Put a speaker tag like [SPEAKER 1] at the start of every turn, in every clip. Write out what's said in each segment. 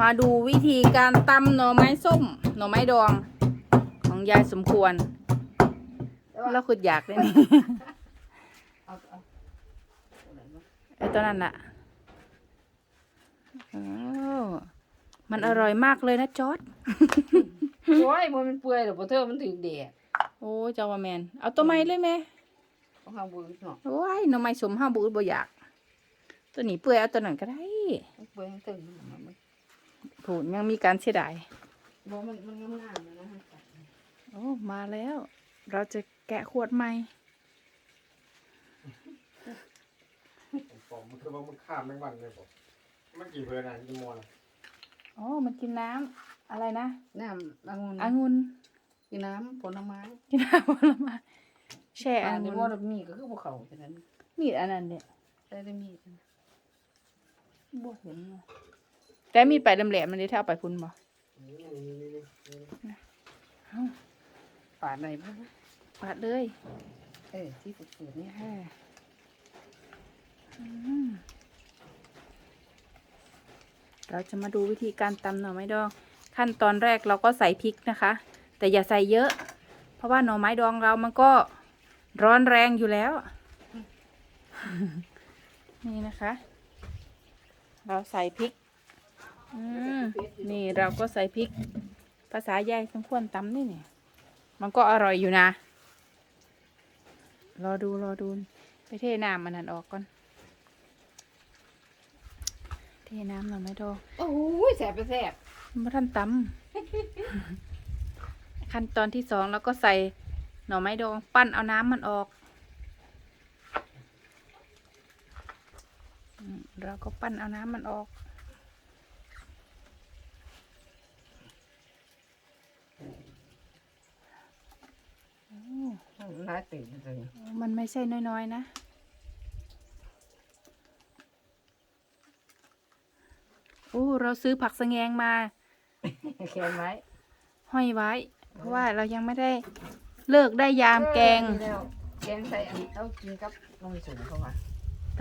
[SPEAKER 1] มาดูวิธีการตำหน่อไม้ส้ม หน่อไม้ดอง ของยายสมควร แล้วคุณอยากเลยนี่
[SPEAKER 2] เอาเอาอะไรวะ
[SPEAKER 1] ไอ้ตัวนั้นน่ะโอ้มันอร่อยมากเลยนะจอร์ด
[SPEAKER 2] โอ้ยมันเป็นเปื่อยหรอกบ่เธอมันถึงแดด
[SPEAKER 1] โอ้เจ้าว่าแมน เอาตัวไม้เลยแม่
[SPEAKER 2] ของข้างบนเนาะ
[SPEAKER 1] โอ้ยหน่อไม้สมห้าบุญบ่อยาก ตัวนี้เปื่อยเอาตัวนั้นก็ได้
[SPEAKER 2] มันเปื่อยมันถึงมันมัน
[SPEAKER 1] ผูนยังมีการเสียดาย
[SPEAKER 2] บ่มันมันงามๆนะฮะ
[SPEAKER 1] โอ้มาแล้ว เราจะแกะขวดใหม่
[SPEAKER 3] ผมมันคือว่ามันข้ามแมงวันเลยผมมันกี่เพลินอะยี่มอนะ
[SPEAKER 1] โอ้มันกินน้ำอะไรนะ
[SPEAKER 2] น้ำองุ่น
[SPEAKER 1] องุ่น
[SPEAKER 2] กินน้ำผลไม้
[SPEAKER 1] กินน้ำผลไม้แช่
[SPEAKER 2] ป
[SPEAKER 1] อ
[SPEAKER 2] ลาใน
[SPEAKER 1] งุ่
[SPEAKER 2] บ่อนมีก็คือภูเขาฉะนั้น
[SPEAKER 1] มีดอันนั้นเนี่ย
[SPEAKER 2] ได้ได้มีด
[SPEAKER 1] บ่เห็นว่ะแต่มีดไปลำแหลมมันได้เท่าไปพุ่นบ่
[SPEAKER 3] นี่นี่นี่นี่
[SPEAKER 2] ปลาในบ่
[SPEAKER 1] ปาดเลย
[SPEAKER 2] เออที่สุดๆเนี่ย
[SPEAKER 1] เอออืมเราจะมาดูวิธีการตำหน่อไม้ดอง ขั้นตอนแรกเราก็ใส่พริกนะคะ แต่อย่าใส่เยอะ เพราะว่าหน่อไม้ดองเรามันก็ร้อนแรงอยู่แล้ว นี่นะคะ เราใส่พริก อืม นี่เราก็ใส่พริก ภาษายายสมควรตำนี่เนี่ย มันก็อร่อยอยู่นะ รอดูรอดู ไปเทน้ำมันนั่นออกก่อน เทน้ำหน่อไม้ดอง
[SPEAKER 2] โอ้ยแสบไปแสบ
[SPEAKER 1] มาท่านตำขั้นตอนที่สองแล้วก็ใส่หน่อไม้ดอง ปั้นเอาน้ำมันออกอืม เราก็ปั้นเอาน้ำมันออก
[SPEAKER 2] น่าตื่นเลย
[SPEAKER 1] มันไม่ใช่น้อยๆนะ โอ้ เราซื้อผักสะแงงมา
[SPEAKER 2] แข็งไว้
[SPEAKER 1] ห้อยไว้ เพราะว่าเรายังไม่ได้เลิกได้ยามแกง
[SPEAKER 2] แล้วแกงใส่อันเอากินกับนมสูงเข้ามา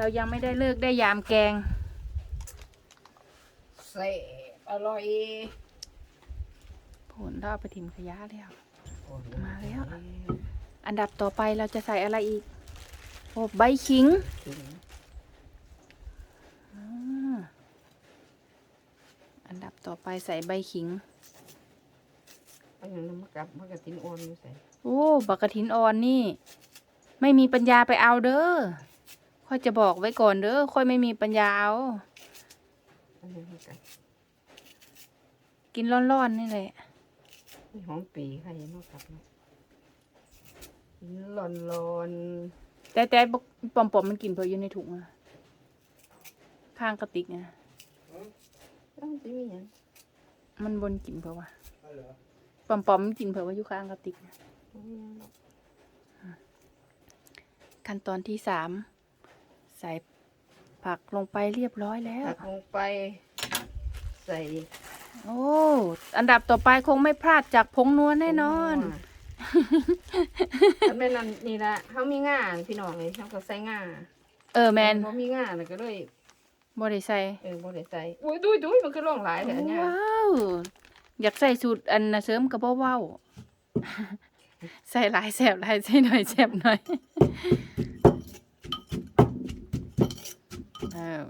[SPEAKER 1] เรายังไม่ได้เลิกได้ยามแกง
[SPEAKER 2] แซ่บอร่อย
[SPEAKER 1] ผลเราเอาไปทิมขยะแล้ว
[SPEAKER 2] โอ้ย
[SPEAKER 1] มาแล้ว อันดับต่อไปเราจะใส่อะไรอีก โอ้ใบขิง
[SPEAKER 2] ถึง
[SPEAKER 1] อ่าอันดับต่อไปใส่ใบขิง
[SPEAKER 2] อันนั้นมันกับมันกับทิ้นอ่อนอยู่ใส่
[SPEAKER 1] โอ้บักกะทินอ่อนนี่ ไม่มีปัญญาไปเอาเด้อ ค่อยจะบอกไว้ก่อนเด้อค่อยไม่มีปัญญาเอา
[SPEAKER 2] อันนี้มันกับ
[SPEAKER 1] กินร้อนๆนี่แหละ
[SPEAKER 2] มีหอมปีใครเนาะครับเนาะร้อนร้อน
[SPEAKER 1] แต่แต่บปอมปอมๆมันกินเพราะอยู่ในถุงอะข้างกระติกเนี่ย
[SPEAKER 2] ๆต้องจะมีอย่าง
[SPEAKER 1] มันบนกินเพราะว่า
[SPEAKER 3] ใช่เหรอ
[SPEAKER 1] ปอมปอมๆมันกินเพราะว่าอยู่ข้างกระติกนะขั้นตอนที่สาม ใส่ผักลงไปเรียบร้อยแล้ว
[SPEAKER 2] ตักลงไป ใส่
[SPEAKER 1] โอ้ อันดับต่อไปคงไม่พลาดจากผงนัวแน่นอน
[SPEAKER 2] ถ้าแม่นั่นนี่ละเขามีง่าพี่น้องเลยเขาก็ใส่ง่า
[SPEAKER 1] เออแมน
[SPEAKER 2] เขามีง่าแล้วก็เลย
[SPEAKER 1] บริใส่
[SPEAKER 2] เออบ่ได้ใส่อุ้ยดุยดุยมันคือร่องหลายแต่อันเนี้ย
[SPEAKER 1] ว้าวอยากใส่สูตรอันนะเสริมกับบ่เว้าใส่หลายแสบหลายใส่หน่อยแสบหน่อย เออ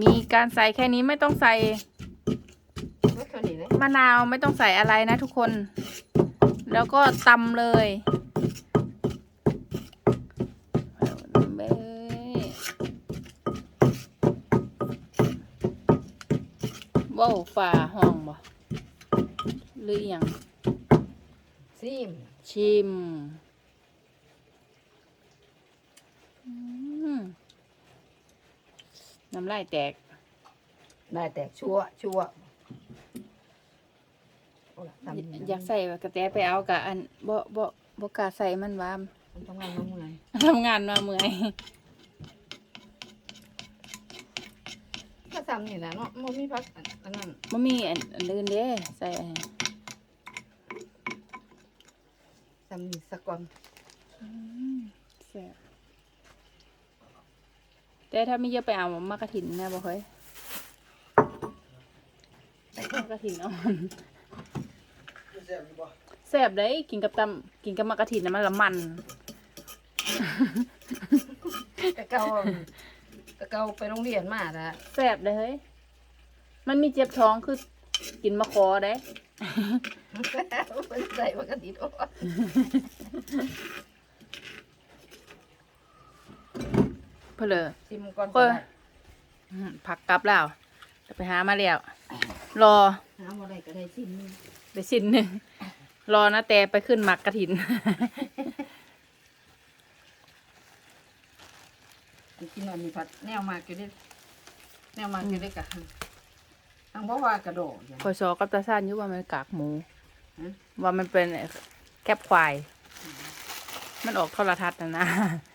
[SPEAKER 1] มีการใส่แค่นี้ไม่ต้องใส่
[SPEAKER 2] ก็เท่านี้เลย
[SPEAKER 1] มะนาวไม่ต้องใส่อะไรนะทุกคน แล้วก็ตำเลยเอาเบ้ว้าวฝ่าห้องบ่หรืออยัง
[SPEAKER 2] ซิม
[SPEAKER 1] ชิมอืม น้ำลายแตก
[SPEAKER 2] ได้แต่ชั่วชั่วเอาล่ะตำนี่นะ
[SPEAKER 1] อยากใส่กระแตไปเอากะอันบ่บ่บ่กล้าใส่มันว่า
[SPEAKER 2] มันต้องงานน้ำเมื่อย
[SPEAKER 1] ทำงานมาเมื่อย
[SPEAKER 2] ก็ทำนี่แหละเนาะมันมีพักอันนั้น
[SPEAKER 1] มันมีอันอันอื่นเด้ใส่อันนี้
[SPEAKER 2] ทำนี่สักก่อน
[SPEAKER 1] อืมแซ่บ แต่ถ้าไม่เยอะไปเอามากระถินแม่บอกเฮ้ยมากระถินอ่อน
[SPEAKER 3] แซ่บอยู่บ่
[SPEAKER 1] แซ่บได้กินกับตำกินกับมากระถินนะมันละมัน
[SPEAKER 2] ตะเกาตะเกาไปโรงเรียนมาละ
[SPEAKER 1] แซ่บได้เฮ้ยมันมีเจ็บท้องคือกินมะคอได้
[SPEAKER 2] ไปใส่ปกติอ่อน
[SPEAKER 1] เพน เลอ
[SPEAKER 2] ชิมก่อน
[SPEAKER 1] เอ้ย
[SPEAKER 2] ก็ได้
[SPEAKER 1] อืมผักกลับแล้วจะไปหามาแล้วรอ
[SPEAKER 2] หาบ่ได้ก็ได้ชิม
[SPEAKER 1] ไปสิ้นหนึ่งรอนะแต่ไปขึ้นหมักกระถิน
[SPEAKER 2] อันกินอันนี้ผัดแนวมากอยู่เด้แนวมากอยู่เด้กะทางบ่ว่ากระโดดอย่าง
[SPEAKER 1] คอยซอกับตาซ่านอยุว่ามันกากหมู
[SPEAKER 2] ฮะ
[SPEAKER 1] ว่ามันเป็นแคบควาย มันออกโทรทัศน์นะนะ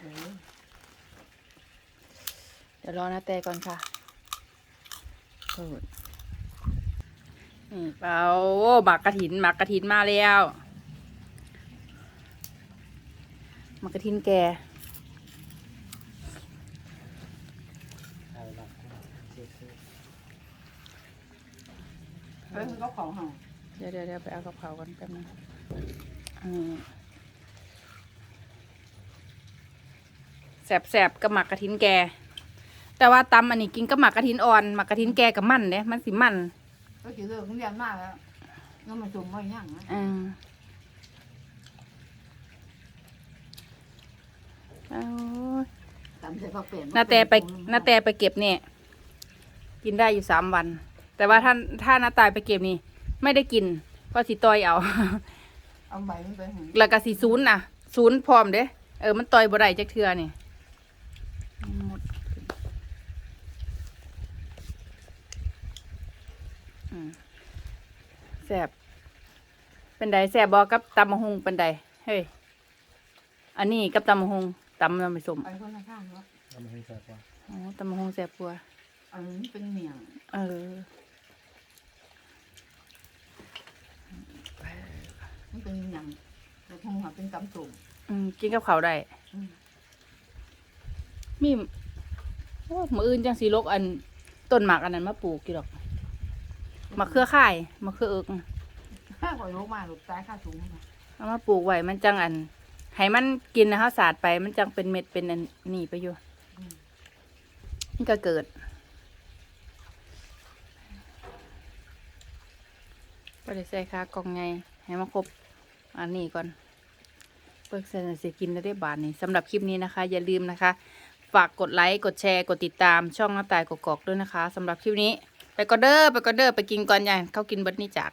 [SPEAKER 2] เออ
[SPEAKER 1] เดี๋ยวรอนะแต่ก่อนค่ะเปิดนี่เปล่าโอ้หมักกระถินหมักกระถินมาแล้วหมักกระถินแก
[SPEAKER 3] เอาละเสีย
[SPEAKER 2] เฮ้ยมันก็ของเฮา
[SPEAKER 1] เดี๋ยวเดี๋ยวเดี๋ยวไปเอากระเพรากันแป๊บนึงอืมแสบแสบๆกับหมักกระถินแก แต่ว่าตำอันนี้กินกับหมักกระถินอ่อนหมักกระถินแกกับมันเนี่ยมันสิมัน
[SPEAKER 2] ก็สิเลิกโรงเรียนมาแล้วงั้นมันจุ่มบ่ยังนะ
[SPEAKER 1] อ่าเอา
[SPEAKER 2] ตำใส่ผักเป็น
[SPEAKER 1] นาแต่ไปนาแต่ไปเก็บเนี่ย กินได้อยู่สามวัน แต่ว่าถ้าถ้านาตายไปเก็บนี่ ไม่ได้กินเพราะสีต้อยเอา
[SPEAKER 2] เอาใบมันไปให้
[SPEAKER 1] แล้วก็สีศูนย์น่ะศูนย์พร้อมเด้ เออมันต่อยบ่ได้จักเทือนี่หมดอืม แสบเป็นไดแสบบอกกับตำมะฮุงเป็นไดเฮ้ยอันนี้กับตำมะฮุงตำน้ำไม่สม
[SPEAKER 2] ไปคนละข้างเนาะ
[SPEAKER 3] เอามาให้แซ่บกว่า
[SPEAKER 1] อ๋อตำมะฮุงแสบกว่า
[SPEAKER 2] อันนี้เป็นเมียง
[SPEAKER 1] เออ
[SPEAKER 2] มันเป็นหยังแต่คงหาเป็นตำตุ่ม
[SPEAKER 1] อืมกินกับเขาวได้
[SPEAKER 2] อืม
[SPEAKER 1] มีโอ้มืออื่นจังสีลกอันต้นหมากอันนั้นมาปลูกกี่ดอก มะเขือข่ายมะเขือเอิก
[SPEAKER 2] ข้าก็รู้มาลูกตายข้าสูงมา
[SPEAKER 1] เอามาปลูกไว้มันจังอันให้มันกินนะเขาสาดไปมันจังเป็นเม็ดเป็นอันนี่ไปอยู่นี่ก็เกิด ก็ได้ใส่ค่ากล่องไงให้มาครบอันนี้ก่อนเปิกเซนสิกินแล้วได้บาทนี่สำหรับคลิปนี้นะคะ อย่าลืมนะคะ ฝากกดไลค์ กดแชร์ กดติดตามช่องหน้าตายกกอกๆด้วยนะคะสำหรับคลิปนี้ ไปก็เด้อไปก็เด้อไปกินก่อนยายเขากินเบิดนี่จาก